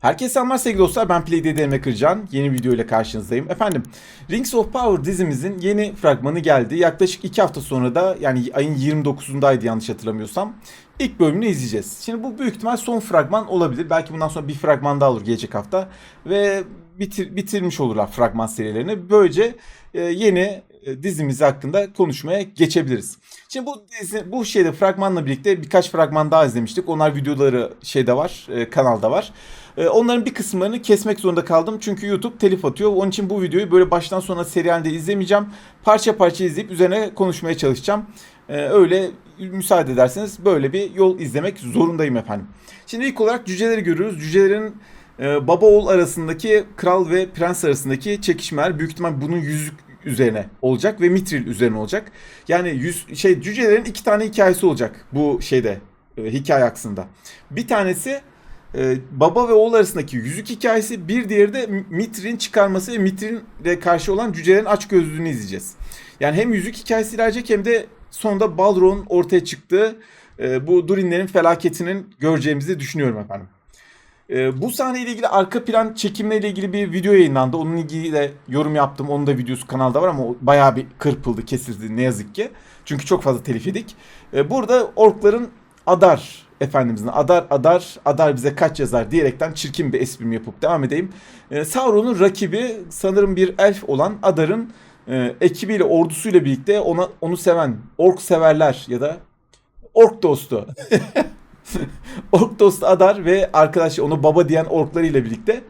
Herkese selamlar sevgili dostlar. Ben Playdead Emre Kırcan. Yeni video ile karşınızdayım. Efendim Rings of Power dizimizin yeni fragmanı geldi. Yaklaşık 2 hafta sonra da yani ayın 29'undaydı yanlış hatırlamıyorsam. İlk bölümünü izleyeceğiz. Şimdi bu büyük ihtimal son fragman olabilir. Belki bundan sonra bir fragman daha olur gelecek hafta. Ve bitir, bitirmiş olurlar fragman serilerini. Böylece e, yeni e, dizimiz hakkında konuşmaya geçebiliriz. Şimdi bu dizi, bu şeyde fragmanla birlikte birkaç fragman daha izlemiştik. Onlar videoları şeyde var, e, kanalda var. E, onların bir kısımlarını kesmek zorunda kaldım. Çünkü YouTube telif atıyor. Onun için bu videoyu böyle baştan sona seri halinde izlemeyeceğim. Parça parça izleyip üzerine konuşmaya çalışacağım. E, öyle müsaade ederseniz böyle bir yol izlemek zorundayım efendim. Şimdi ilk olarak cüceleri görüyoruz. Cücelerin e, baba oğul arasındaki kral ve prens arasındaki çekişmeler büyük ihtimal bunun yüzük üzerine olacak ve Mitril üzerine olacak. Yani yüz, şey cücelerin iki tane hikayesi olacak bu şeyde e, hikaye aksında. Bir tanesi e, baba ve oğul arasındaki yüzük hikayesi, bir diğeri de Mitril'in çıkarması ve Mitril'e karşı olan cücelerin açgözlülüğünü izleyeceğiz. Yani hem yüzük hikayesi ilerleyecek hem de sonunda Balrog'un ortaya çıktığı e, bu Durinlerin felaketinin göreceğimizi düşünüyorum efendim. Ee, bu sahneyle ilgili arka plan çekimleriyle ilgili bir video yayınlandı. Onun ilgili yorum yaptım. Onun da videosu kanalda var ama bayağı bir kırpıldı, kesildi ne yazık ki. Çünkü çok fazla telif yedik. Ee, burada orkların Adar Efendimizin Adar Adar Adar bize kaç yazar diyerekten çirkin bir esprim yapıp devam edeyim. Ee, Sauron'un rakibi sanırım bir elf olan Adar'ın e, ekibiyle ordusuyla birlikte ona onu seven ork severler ya da ork dostu Ork dostu Adar ve arkadaşı onu baba diyen orklarıyla birlikte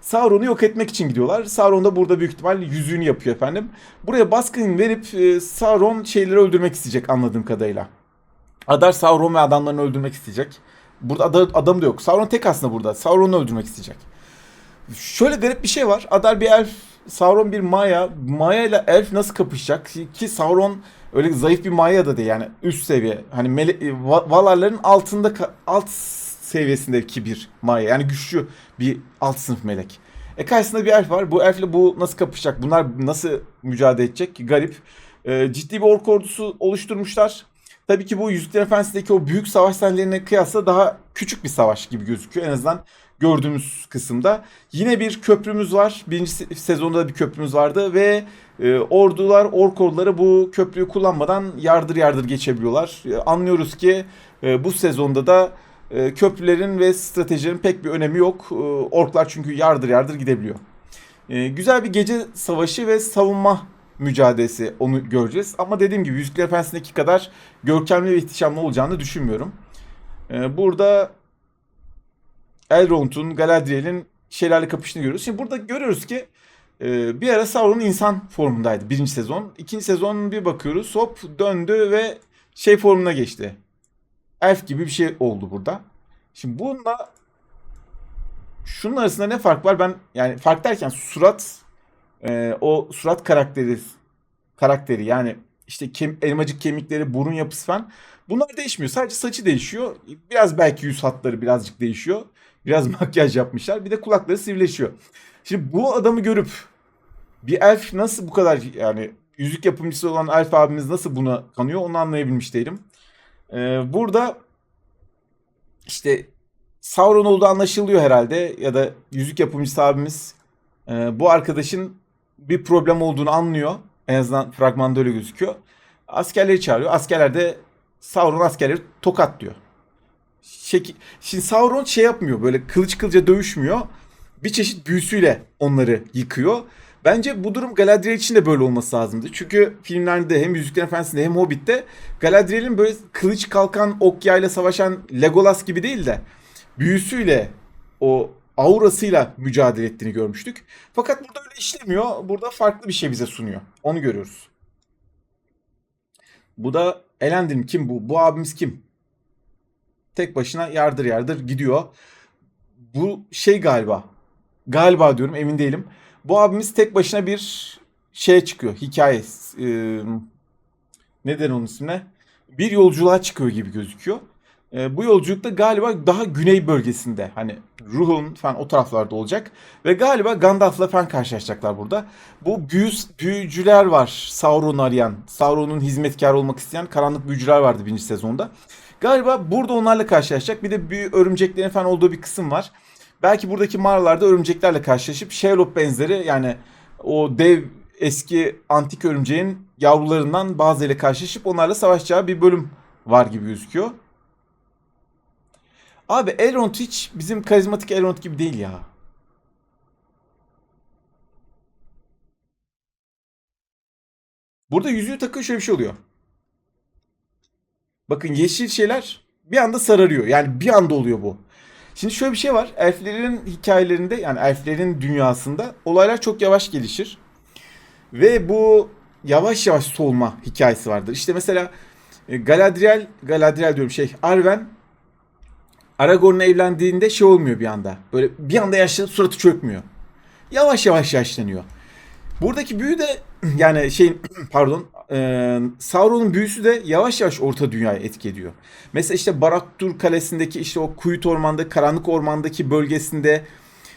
Sauron'u yok etmek için gidiyorlar. Sauron da burada büyük ihtimal yüzüğünü yapıyor efendim. Buraya baskın verip e, Sauron şeyleri öldürmek isteyecek anladığım kadarıyla. Adar Sauron ve adamlarını öldürmek isteyecek. Burada adam, adam da yok. Sauron tek aslında burada. Sauron'u öldürmek isteyecek. Şöyle garip bir şey var. Adar bir elf, Sauron bir Maya. Maya ile elf nasıl kapışacak? Ki Sauron öyle zayıf bir Maya da değil yani üst seviye. Hani mele, Valarların altında alt seviyesindeki bir Maya. Yani güçlü bir alt sınıf melek. E karşısında bir elf var. Bu elfle bu nasıl kapışacak? Bunlar nasıl mücadele edecek? Garip. E, ciddi bir ork ordusu oluşturmuşlar. Tabii ki bu Yüzükler Efendisi'ndeki o büyük savaş sahnelerine kıyasla daha küçük bir savaş gibi gözüküyor. En azından gördüğümüz kısımda. Yine bir köprümüz var. Birinci sezonda da bir köprümüz vardı ve e, ordular, ork orduları bu köprüyü kullanmadan yardır yardır geçebiliyorlar. E, anlıyoruz ki e, bu sezonda da e, köprülerin ve stratejilerin pek bir önemi yok. E, orklar çünkü yardır yardır gidebiliyor. E, güzel bir gece savaşı ve savunma mücadelesi onu göreceğiz. Ama dediğim gibi Yüzükler Efendisi'ndeki kadar görkemli ve ihtişamlı olacağını düşünmüyorum. E, burada Elrond'un, Galadriel'in şeylerle kapıştığını görüyoruz. Şimdi burada görüyoruz ki e, bir ara Sauron insan formundaydı birinci sezon. İkinci sezon bir bakıyoruz hop döndü ve şey formuna geçti. Elf gibi bir şey oldu burada. Şimdi bununla şunun arasında ne fark var? Ben yani fark derken surat e, o surat karakteri karakteri yani işte kem, elmacık kemikleri, burun yapısı falan bunlar değişmiyor. Sadece saçı değişiyor. Biraz belki yüz hatları birazcık değişiyor. Biraz makyaj yapmışlar. Bir de kulakları sivrileşiyor. Şimdi bu adamı görüp bir elf nasıl bu kadar yani yüzük yapımcısı olan elf abimiz nasıl buna kanıyor onu anlayabilmiş değilim. Ee, burada işte Sauron olduğu anlaşılıyor herhalde ya da yüzük yapımcısı abimiz e, bu arkadaşın bir problem olduğunu anlıyor. En azından fragmanda öyle gözüküyor. Askerleri çağırıyor. Askerler de Sauron askerleri tokat diyor. Şek Şimdi Sauron şey yapmıyor böyle kılıç kılıca dövüşmüyor. Bir çeşit büyüsüyle onları yıkıyor. Bence bu durum Galadriel için de böyle olması lazımdı. Çünkü filmlerde hem Yüzüklerin Efendisi'nde hem Hobbit'te Galadriel'in böyle kılıç kalkan ok yayla savaşan Legolas gibi değil de büyüsüyle o aurasıyla mücadele ettiğini görmüştük. Fakat burada öyle işlemiyor. Burada farklı bir şey bize sunuyor. Onu görüyoruz. Bu da Elendil kim bu? Bu abimiz kim? Tek başına yardır yardır gidiyor. Bu şey galiba. Galiba diyorum emin değilim. Bu abimiz tek başına bir şeye çıkıyor. Hikaye. Ee, neden onun ismine? Bir yolculuğa çıkıyor gibi gözüküyor. E, bu yolculukta galiba daha güney bölgesinde hani Ruhun falan o taraflarda olacak. Ve galiba Gandalf'la falan karşılaşacaklar burada. Bu büyü, büyücüler var Sauron'u arayan. Sauron'un hizmetkarı olmak isteyen karanlık büyücüler vardı birinci sezonda. Galiba burada onlarla karşılaşacak. Bir de büyü örümceklerin falan olduğu bir kısım var. Belki buradaki mağaralarda örümceklerle karşılaşıp Sherlock benzeri yani o dev eski antik örümceğin yavrularından bazılarıyla karşılaşıp onlarla savaşacağı bir bölüm var gibi gözüküyor. Abi Elrond hiç bizim karizmatik Elrond gibi değil ya. Burada yüzüğü takıyor şöyle bir şey oluyor. Bakın yeşil şeyler bir anda sararıyor. Yani bir anda oluyor bu. Şimdi şöyle bir şey var. Elflerin hikayelerinde yani elflerin dünyasında olaylar çok yavaş gelişir. Ve bu yavaş yavaş solma hikayesi vardır. İşte mesela e, Galadriel, Galadriel diyorum şey Arwen Aragorn'la evlendiğinde şey olmuyor bir anda. Böyle bir anda yaşlanıp suratı çökmüyor. Yavaş yavaş yaşlanıyor. Buradaki büyü de yani şeyin pardon e, Sauron'un büyüsü de yavaş yavaş Orta Dünya'ya etki ediyor. Mesela işte Barad-dûr Kalesi'ndeki işte o Kuyut Orman'da, Karanlık Orman'daki bölgesinde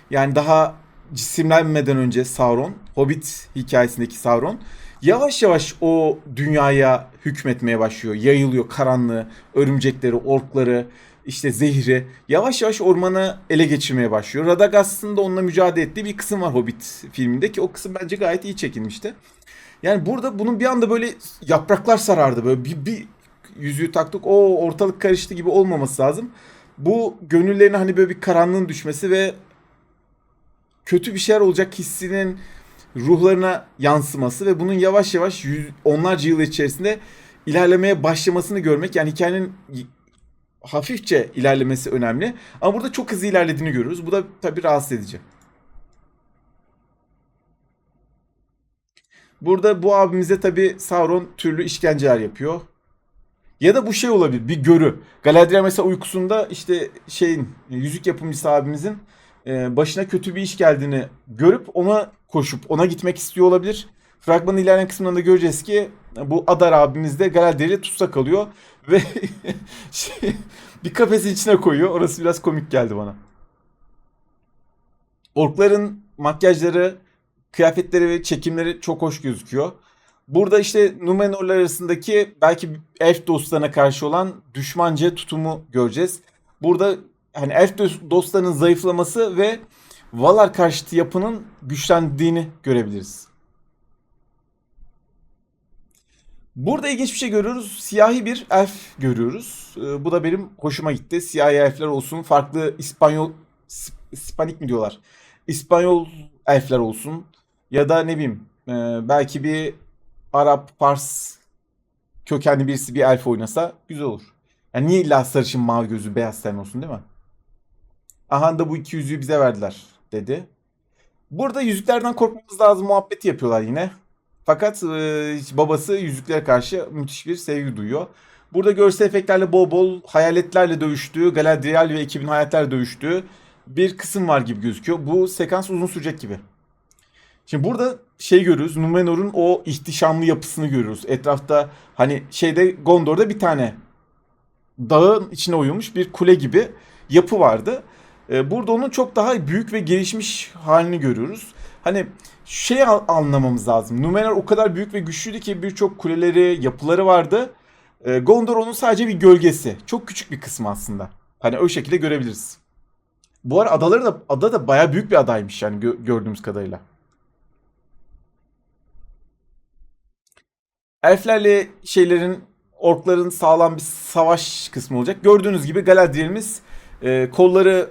yani daha cisimlenmeden önce Sauron, Hobbit hikayesindeki Sauron yavaş yavaş o dünyaya hükmetmeye başlıyor. Yayılıyor karanlığı, örümcekleri, orkları, işte zehri yavaş yavaş ormanı ele geçirmeye başlıyor. Radagast'ın da onunla mücadele ettiği bir kısım var Hobbit filminde ki o kısım bence gayet iyi çekilmişti. Yani burada bunun bir anda böyle yapraklar sarardı böyle bir, bir yüzüğü taktık o ortalık karıştı gibi olmaması lazım. Bu gönüllerine hani böyle bir karanlığın düşmesi ve kötü bir şeyler olacak hissinin ruhlarına yansıması ve bunun yavaş yavaş yüz, onlarca yıl içerisinde ilerlemeye başlamasını görmek yani hikayenin hafifçe ilerlemesi önemli. Ama burada çok hızlı ilerlediğini görüyoruz. Bu da tabii rahatsız edici. Burada bu abimize tabii Sauron türlü işkenceler yapıyor. Ya da bu şey olabilir bir görü. Galadriel mesela uykusunda işte şeyin yüzük yapımcısı abimizin e, başına kötü bir iş geldiğini görüp ona koşup ona gitmek istiyor olabilir. Fragmanın ilerleyen kısmında göreceğiz ki bu Adar abimiz de Galadriel'e tutsak kalıyor ve şey, bir kafesin içine koyuyor. Orası biraz komik geldi bana. Orkların makyajları, kıyafetleri ve çekimleri çok hoş gözüküyor. Burada işte Numenorlar arasındaki belki elf dostlarına karşı olan düşmanca tutumu göreceğiz. Burada hani elf dostlarının zayıflaması ve Valar karşıtı yapının güçlendiğini görebiliriz. Burada ilginç bir şey görüyoruz. Siyahi bir elf görüyoruz. Ee, bu da benim hoşuma gitti. Siyahi elfler olsun. Farklı İspanyol... İspanik mi diyorlar? İspanyol elfler olsun. Ya da ne bileyim e, belki bir Arap, Fars kökenli birisi bir elf oynasa güzel olur. Yani niye illa sarışın mavi gözü beyaz ten olsun değil mi? Aha da bu iki yüzüğü bize verdiler dedi. Burada yüzüklerden korkmamız lazım muhabbeti yapıyorlar yine. Fakat e, babası yüzüklere karşı müthiş bir sevgi duyuyor. Burada görsel efektlerle bol bol hayaletlerle dövüştüğü, Galadriel ve ekibin hayaletlerle dövüştüğü bir kısım var gibi gözüküyor. Bu sekans uzun sürecek gibi. Şimdi burada şey görüyoruz. Numenor'un o ihtişamlı yapısını görüyoruz. Etrafta hani şeyde Gondor'da bir tane dağın içine uyumuş bir kule gibi yapı vardı. E, burada onun çok daha büyük ve gelişmiş halini görüyoruz. Hani şey anlamamız lazım. Numenor o kadar büyük ve güçlüydü ki birçok kuleleri, yapıları vardı. E, Gondor onun sadece bir gölgesi. Çok küçük bir kısmı aslında. Hani o şekilde görebiliriz. Bu arada adaları da ada da baya büyük bir adaymış yani gö- gördüğümüz kadarıyla. Elflerle şeylerin orkların sağlam bir savaş kısmı olacak. Gördüğünüz gibi Galadriel'imiz e, kolları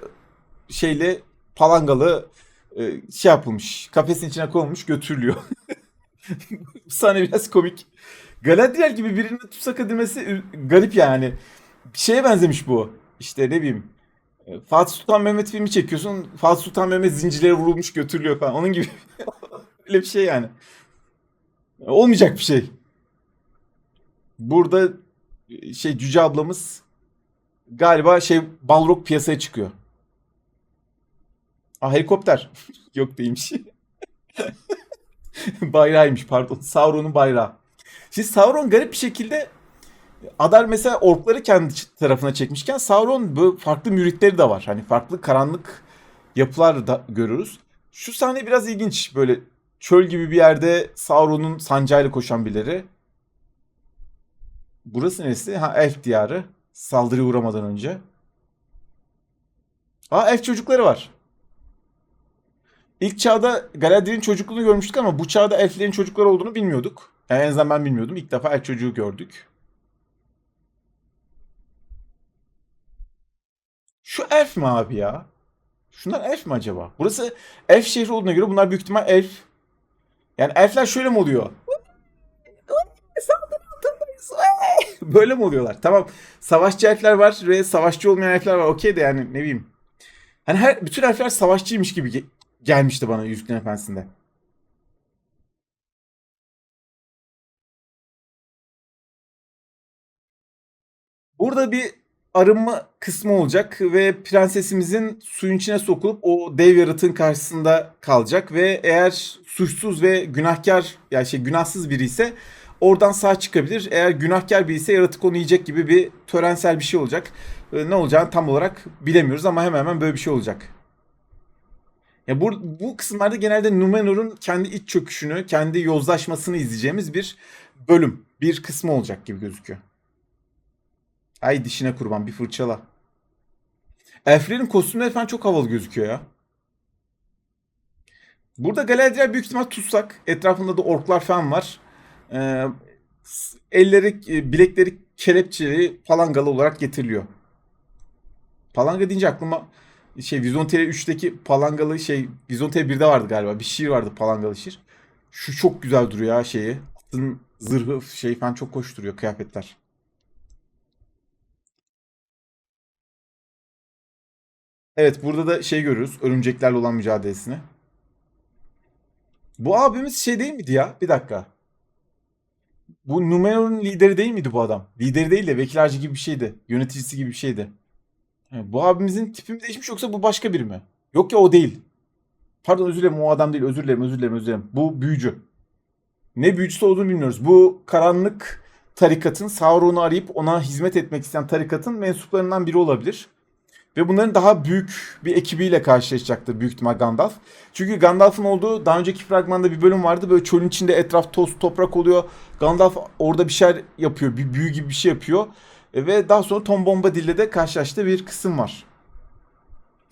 şeyle palangalı e, şey yapılmış. Kafesin içine konulmuş götürülüyor. Sahne biraz komik. Galadriel gibi birinin tutsak edilmesi garip yani. Bir şeye benzemiş bu. İşte ne bileyim. E, Fatih Sultan Mehmet filmi çekiyorsun. Fatih Sultan Mehmet zincirlere vurulmuş götürülüyor falan. Onun gibi. Öyle bir şey yani. Olmayacak bir şey. Burada e, şey Cüce ablamız galiba şey Balrog piyasaya çıkıyor. Aa helikopter. Yok değilmiş. Bayrağıymış pardon. Sauron'un bayrağı. Şimdi Sauron garip bir şekilde Adar mesela orkları kendi tarafına çekmişken Sauron böyle farklı müritleri de var. Hani farklı karanlık yapılar da görürüz. Şu sahne biraz ilginç. Böyle çöl gibi bir yerde Sauron'un sancayla koşan birileri. Burası neresi? Ha elf diyarı. Saldırıya uğramadan önce. Aa elf çocukları var. İlk çağda Galadriel'in çocukluğunu görmüştük ama bu çağda elflerin çocukları olduğunu bilmiyorduk. Yani en azından ben bilmiyordum. İlk defa elf çocuğu gördük. Şu elf mi abi ya? Şunlar elf mi acaba? Burası elf şehri olduğuna göre bunlar büyük ihtimal elf. Yani elfler şöyle mi oluyor? Böyle mi oluyorlar? Tamam. Savaşçı elfler var ve savaşçı olmayan elfler var. Okey de yani ne bileyim. Hani her bütün elfler savaşçıymış gibi gelmişti bana Yüzüklerin Efendisi'nde. Burada bir arınma kısmı olacak ve prensesimizin suyun içine sokulup o dev yaratığın karşısında kalacak ve eğer suçsuz ve günahkar yani şey günahsız biri ise oradan sağ çıkabilir. Eğer günahkar biri ise yaratık onu yiyecek gibi bir törensel bir şey olacak. Ee, Ne olacağını tam olarak bilemiyoruz ama hemen hemen böyle bir şey olacak. Ya bu, bu kısımlarda genelde Numenor'un kendi iç çöküşünü, kendi yozlaşmasını izleyeceğimiz bir bölüm, bir kısmı olacak gibi gözüküyor. Ay dişine kurban bir fırçala. Elflerin kostümleri falan çok havalı gözüküyor ya. Burada Galadriel büyük ihtimal tutsak. Etrafında da orklar falan var. Ee, elleri, e, bilekleri kelepçeli palangalı olarak getiriliyor. Palanga deyince aklıma şey Vizontere 3'teki palangalı şey Vizontere 1'de vardı galiba. Bir şiir vardı palangalı şiir. Şu çok güzel duruyor ya şeyi. Atın zırhı şey falan çok hoş duruyor kıyafetler. Evet burada da şey görüyoruz. Örümceklerle olan mücadelesini. Bu abimiz şey değil miydi ya? Bir dakika. Bu Numenor'un lideri değil miydi bu adam? Lideri değil de vekil gibi bir şeydi. Yöneticisi gibi bir şeydi. Bu abimizin tipi mi değişmiş yoksa bu başka biri mi? Yok ya o değil. Pardon özür dilerim o adam değil. Özür dilerim özür dilerim özür dilerim. Bu büyücü. Ne büyücüsü olduğunu bilmiyoruz. Bu karanlık tarikatın Sauron'u arayıp ona hizmet etmek isteyen tarikatın mensuplarından biri olabilir. Ve bunların daha büyük bir ekibiyle karşılaşacaktır büyük ihtimal Gandalf. Çünkü Gandalf'ın olduğu daha önceki fragmanda bir bölüm vardı. Böyle çölün içinde etraf toz toprak oluyor. Gandalf orada bir şeyler yapıyor. Bir büyü gibi bir şey yapıyor. E, ve daha sonra Tom Bombadil'le de karşılaştığı bir kısım var.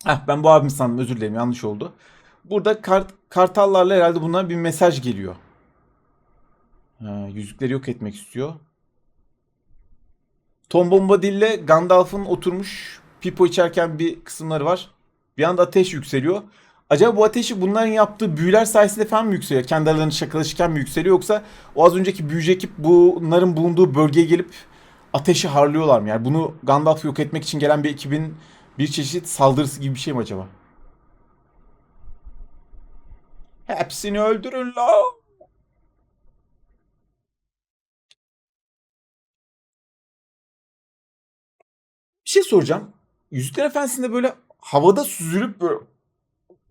Heh, ben bu abim sandım özür dilerim yanlış oldu. Burada kart, kartallarla herhalde bundan bir mesaj geliyor. Ha, yüzükleri yok etmek istiyor. Tom Bombadil'le Gandalf'ın oturmuş pipo içerken bir kısımları var. Bir anda ateş yükseliyor. Acaba bu ateşi bunların yaptığı büyüler sayesinde falan mı yükseliyor? Kendi aralarında şakalaşırken mi yükseliyor yoksa o az önceki büyücü ekip bunların bulunduğu bölgeye gelip ateşi harlıyorlar mı? Yani bunu Gandalf'ı yok etmek için gelen bir ekibin bir çeşit saldırısı gibi bir şey mi acaba? Hepsini öldürün la. Bir şey soracağım. Yüzükler Efendisi'nde böyle havada süzülüp böyle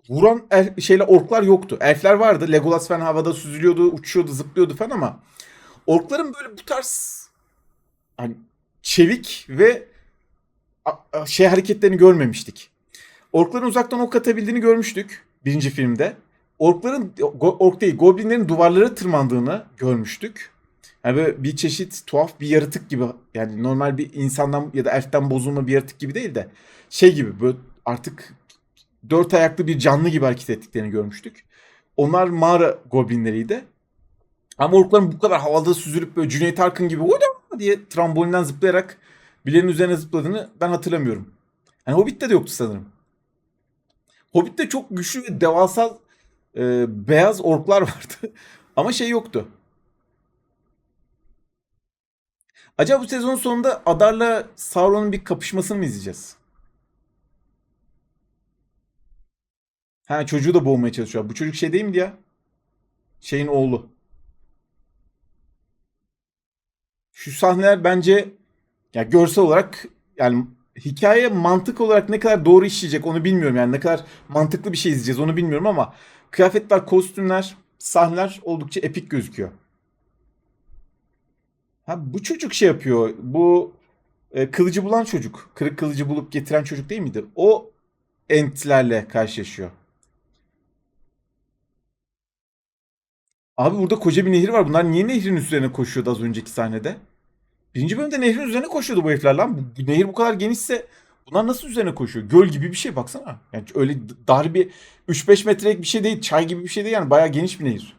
vuran el, şeyle orklar yoktu. Elfler vardı. Legolas falan havada süzülüyordu, uçuyordu, zıplıyordu falan ama orkların böyle bu tarz hani çevik ve şey hareketlerini görmemiştik. Orkların uzaktan ok atabildiğini görmüştük birinci filmde. Orkların ork değil, goblinlerin duvarlara tırmandığını görmüştük. Yani böyle bir çeşit tuhaf bir yaratık gibi yani normal bir insandan ya da elften bozulma bir yaratık gibi değil de şey gibi böyle artık dört ayaklı bir canlı gibi hareket ettiklerini görmüştük. Onlar mağara goblinleriydi. Ama orkların bu kadar havada süzülüp böyle Cüneyt Arkın gibi Diye trambolinden zıplayarak birilerinin üzerine zıpladığını ben hatırlamıyorum. Yani Hobbit'te de yoktu sanırım. Hobbit'te çok güçlü ve devasa e, beyaz orklar vardı. Ama şey yoktu. Acaba bu sezonun sonunda Adar'la Sauron'un bir kapışmasını mı izleyeceğiz? Ha çocuğu da boğmaya çalışıyor. Bu çocuk şey değil miydi ya? Şeyin oğlu. Şu sahneler bence ya görsel olarak yani hikaye mantık olarak ne kadar doğru işleyecek onu bilmiyorum. Yani ne kadar mantıklı bir şey izleyeceğiz onu bilmiyorum ama kıyafetler, kostümler, sahneler oldukça epik gözüküyor. Ha bu çocuk şey yapıyor. Bu e, kılıcı bulan çocuk. Kırık kılıcı bulup getiren çocuk değil miydi? O entlerle karşılaşıyor. Abi burada koca bir nehir var. Bunlar niye nehrin üzerine koşuyordu az önceki sahnede? Birinci bölümde nehrin üzerine koşuyordu bu herifler lan. Bu, nehir bu kadar genişse Bunlar nasıl üzerine koşuyor? Göl gibi bir şey baksana. Yani öyle dar bir 3-5 metrelik bir şey değil. Çay gibi bir şey değil yani. Bayağı geniş bir nehir.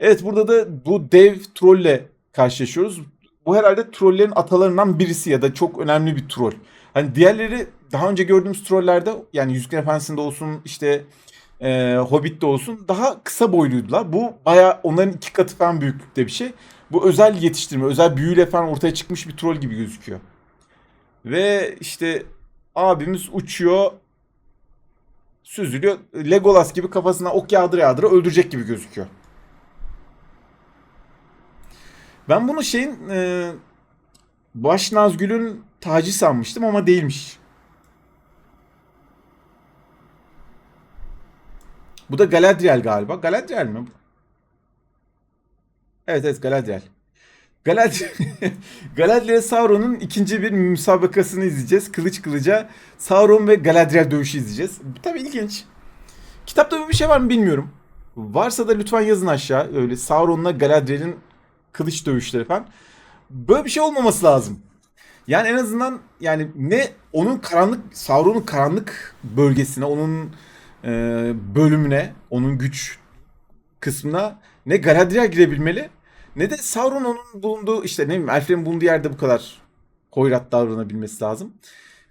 Evet burada da bu dev trolle karşılaşıyoruz. Bu herhalde trollerin atalarından birisi ya da çok önemli bir troll. Hani diğerleri daha önce gördüğümüz trollerde yani Yüzüklerin Efendisi'nde olsun işte e, Hobbit'te olsun daha kısa boyluydular. Bu baya onların iki katı falan büyüklükte bir şey. Bu özel yetiştirme, özel büyüyle falan ortaya çıkmış bir troll gibi gözüküyor. Ve işte abimiz uçuyor, süzülüyor. Legolas gibi kafasına ok yağdıra yağdıra öldürecek gibi gözüküyor. Ben bunu şeyin e, Baş Nazgül'ün tacı sanmıştım ama değilmiş. Bu da Galadriel galiba. Galadriel mi? Evet evet Galadriel. Galadriel, Galadriel Sauron'un ikinci bir müsabakasını izleyeceğiz. Kılıç kılıca Sauron ve Galadriel dövüşü izleyeceğiz. Tabii ilginç. Kitapta böyle bir şey var mı bilmiyorum. Varsa da lütfen yazın aşağı. Öyle Sauron'la Galadriel'in kılıç dövüşleri falan. Böyle bir şey olmaması lazım. Yani en azından yani ne onun karanlık Sauron'un karanlık bölgesine, onun e, bölümüne, onun güç kısmına ne Galadriel girebilmeli ne de Sauron onun bulunduğu işte ne bileyim elflerin bulunduğu yerde bu kadar hoyrat davranabilmesi lazım.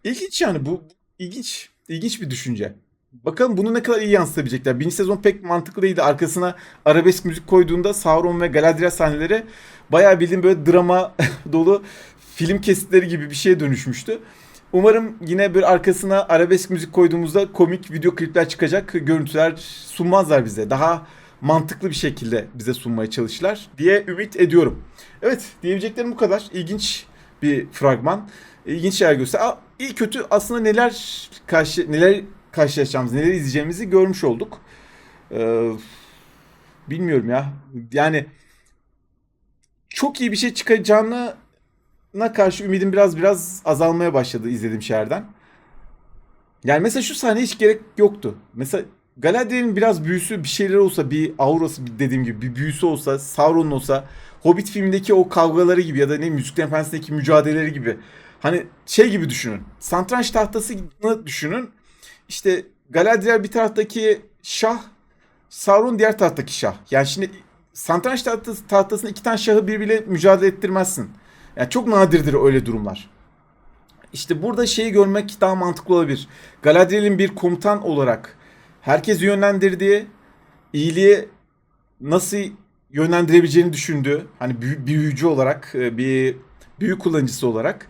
İlginç yani bu ilginç ilginç bir düşünce. Bakalım bunu ne kadar iyi yansıtabilecekler. Birinci sezon pek mantıklı değildi. Arkasına arabesk müzik koyduğunda Sauron ve Galadriel sahneleri bayağı bildiğim böyle drama dolu film kesitleri gibi bir şeye dönüşmüştü. Umarım yine bir arkasına arabesk müzik koyduğumuzda komik video klipler çıkacak görüntüler sunmazlar bize. Daha mantıklı bir şekilde bize sunmaya çalışırlar diye ümit ediyorum. Evet diyebileceklerim bu kadar. İlginç bir fragman. İlginç şeyler göster. İyi kötü aslında neler karşı neler karşılaşacağımızı, neler izleyeceğimizi görmüş olduk. Ee, bilmiyorum ya. Yani çok iyi bir şey çıkacağına karşı ümidim biraz biraz azalmaya başladı izlediğim şeylerden. Yani mesela şu sahne hiç gerek yoktu. Mesela Galadriel'in biraz büyüsü bir şeyler olsa bir aurası dediğim gibi bir büyüsü olsa Sauron'un olsa Hobbit filmindeki o kavgaları gibi ya da ne Müziklerin Efendisi'ndeki mücadeleleri gibi hani şey gibi düşünün. Santranç tahtasını düşünün. İşte Galadriel bir taraftaki şah Sauron diğer taraftaki şah. Yani şimdi santranç tahtası, tahtasında iki tane şahı birbiriyle mücadele ettirmezsin. Yani çok nadirdir öyle durumlar. İşte burada şeyi görmek daha mantıklı olabilir. Galadriel'in bir komutan olarak herkesi yönlendirdiği, iyiliği nasıl yönlendirebileceğini düşündüğü, hani büyü, büyücü olarak, e, bir büyü kullanıcısı olarak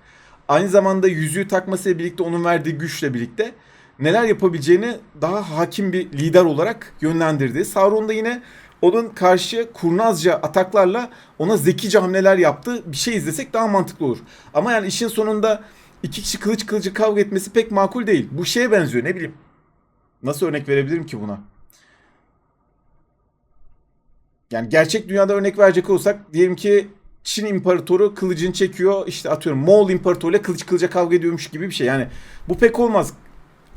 aynı zamanda yüzüğü takmasıyla birlikte onun verdiği güçle birlikte neler yapabileceğini daha hakim bir lider olarak yönlendirdi. Sauron da yine onun karşı kurnazca ataklarla ona zekice hamleler yaptığı bir şey izlesek daha mantıklı olur. Ama yani işin sonunda iki kişi kılıç kılıcı kavga etmesi pek makul değil. Bu şeye benziyor ne bileyim. Nasıl örnek verebilirim ki buna? Yani gerçek dünyada örnek verecek olsak diyelim ki Çin imparatoru kılıcını çekiyor işte atıyorum Moğol imparatoruyla kılıç kılıca kavga ediyormuş gibi bir şey. Yani bu pek olmaz.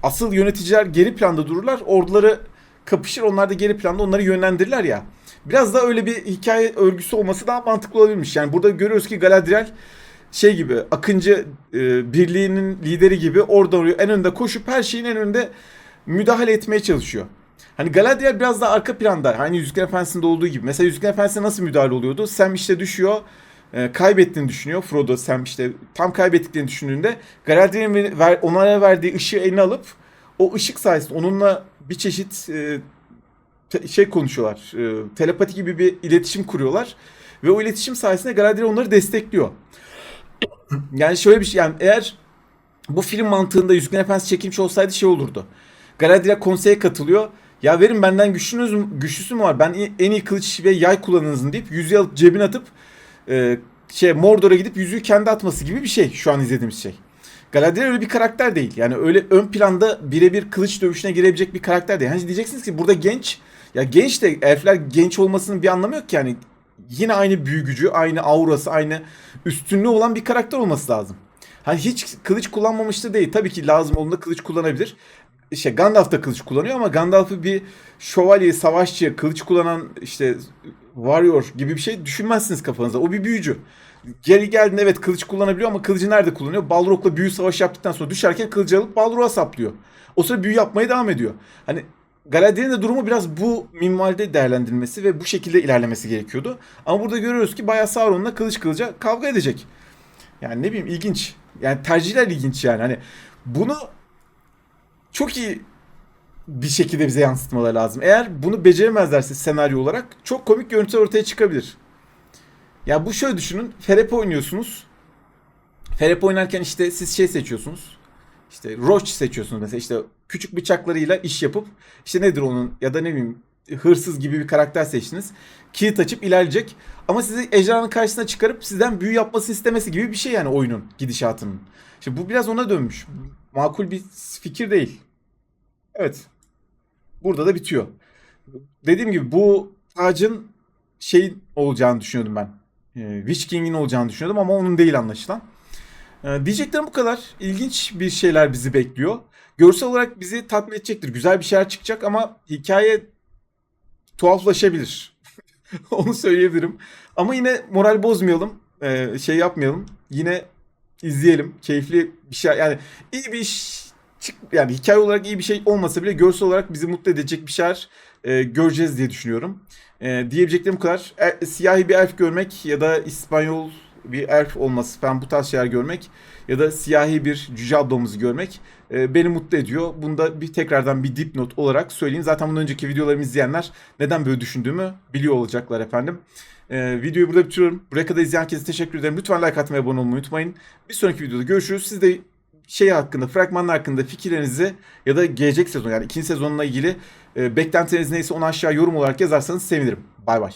Asıl yöneticiler geri planda dururlar. Orduları kapışır. Onlar da geri planda onları yönlendirirler ya. Biraz da öyle bir hikaye örgüsü olması daha mantıklı olabilirmiş. Yani burada görüyoruz ki Galadriel şey gibi Akıncı e, birliğinin lideri gibi orada oraya en önde koşup her şeyin en önünde müdahale etmeye çalışıyor. Hani Galadriel biraz daha arka planda. Hani Yüzükler Efendisi'nde olduğu gibi. Mesela Yüzükler Efendisi'nde nasıl müdahale oluyordu? Sam işte düşüyor. E, kaybettiğini düşünüyor. Frodo Sam işte tam kaybettiklerini düşündüğünde Galadriel'in ver, onlara verdiği ışığı eline alıp o ışık sayesinde onunla bir çeşit e, te, şey konuşuyorlar. E, telepati gibi bir iletişim kuruyorlar. Ve o iletişim sayesinde Galadriel onları destekliyor. yani şöyle bir şey yani eğer bu film mantığında Yüzükler Efendisi çekilmiş olsaydı şey olurdu. Galadriel konseye katılıyor. Ya verin benden güçlünüz mü, güçlüsü mü var? Ben en iyi kılıç ve yay kullanınızın deyip yüzüğü alıp cebine atıp e, şey Mordor'a gidip yüzüğü kendi atması gibi bir şey şu an izlediğimiz şey. Galadriel öyle bir karakter değil. Yani öyle ön planda birebir kılıç dövüşüne girebilecek bir karakter değil. Hani diyeceksiniz ki burada genç ya genç de elfler genç olmasının bir anlamı yok ki yani. Yine aynı büyü gücü, aynı aurası, aynı üstünlüğü olan bir karakter olması lazım. Hani hiç kılıç kullanmamıştı değil. Tabii ki lazım olduğunda kılıç kullanabilir. İşte Gandalf da kılıç kullanıyor ama Gandalf'ı bir şövalye, savaşçı, kılıç kullanan işte warrior gibi bir şey düşünmezsiniz kafanızda. O bir büyücü. Geri geldiğinde evet kılıç kullanabiliyor ama kılıcı nerede kullanıyor? Balrog'la büyü savaşı yaptıktan sonra düşerken kılıcı alıp Balrog'a saplıyor. O sırada büyü yapmaya devam ediyor. Hani Galadriel'in de durumu biraz bu minvalde değerlendirilmesi ve bu şekilde ilerlemesi gerekiyordu. Ama burada görüyoruz ki bayağı Sauron'la kılıç kılıca kavga edecek. Yani ne bileyim ilginç. Yani tercihler ilginç yani. Hani bunu çok iyi bir şekilde bize yansıtmaları lazım. Eğer bunu beceremezlerse senaryo olarak çok komik görüntüler ortaya çıkabilir. Ya bu şöyle düşünün. Ferep oynuyorsunuz. Ferep oynarken işte siz şey seçiyorsunuz. İşte Roach seçiyorsunuz mesela işte küçük bıçaklarıyla iş yapıp işte nedir onun ya da ne bileyim hırsız gibi bir karakter seçtiniz. Kilit açıp ilerleyecek. Ama sizi ejderhanın karşısına çıkarıp sizden büyü yapması istemesi gibi bir şey yani oyunun gidişatının. Şimdi bu biraz ona dönmüş. Makul bir fikir değil. Evet. Burada da bitiyor. Dediğim gibi bu tacın şey olacağını düşünüyordum ben. Ee, Witch King'in olacağını düşünüyordum ama onun değil anlaşılan. Ee, diyeceklerim bu kadar. İlginç bir şeyler bizi bekliyor. Görsel olarak bizi tatmin edecektir. Güzel bir şeyler çıkacak ama hikaye tuhaflaşabilir. Onu söyleyebilirim. Ama yine moral bozmayalım. Ee, şey yapmayalım. Yine izleyelim. Keyifli bir şey. Yani iyi bir iş çık yani hikaye olarak iyi bir şey olmasa bile görsel olarak bizi mutlu edecek bir şeyler e, göreceğiz diye düşünüyorum. E, diyebileceklerim bu kadar. E, siyahi bir elf görmek ya da İspanyol bir elf olması falan bu tarz şeyler görmek ya da siyahi bir cüce ablamızı görmek e, beni mutlu ediyor. Bunu da bir tekrardan bir dipnot olarak söyleyeyim. Zaten bundan önceki videolarımı izleyenler neden böyle düşündüğümü biliyor olacaklar efendim. E, videoyu burada bitiriyorum. Buraya kadar izleyen herkese teşekkür ederim. Lütfen like atmayı, abone olmayı unutmayın. Bir sonraki videoda görüşürüz. Siz de şey hakkında, fragmanlar hakkında fikirlerinizi ya da gelecek sezon yani ikinci sezonla ilgili e, beklentileriniz neyse onu aşağı yorum olarak yazarsanız sevinirim. Bay bay.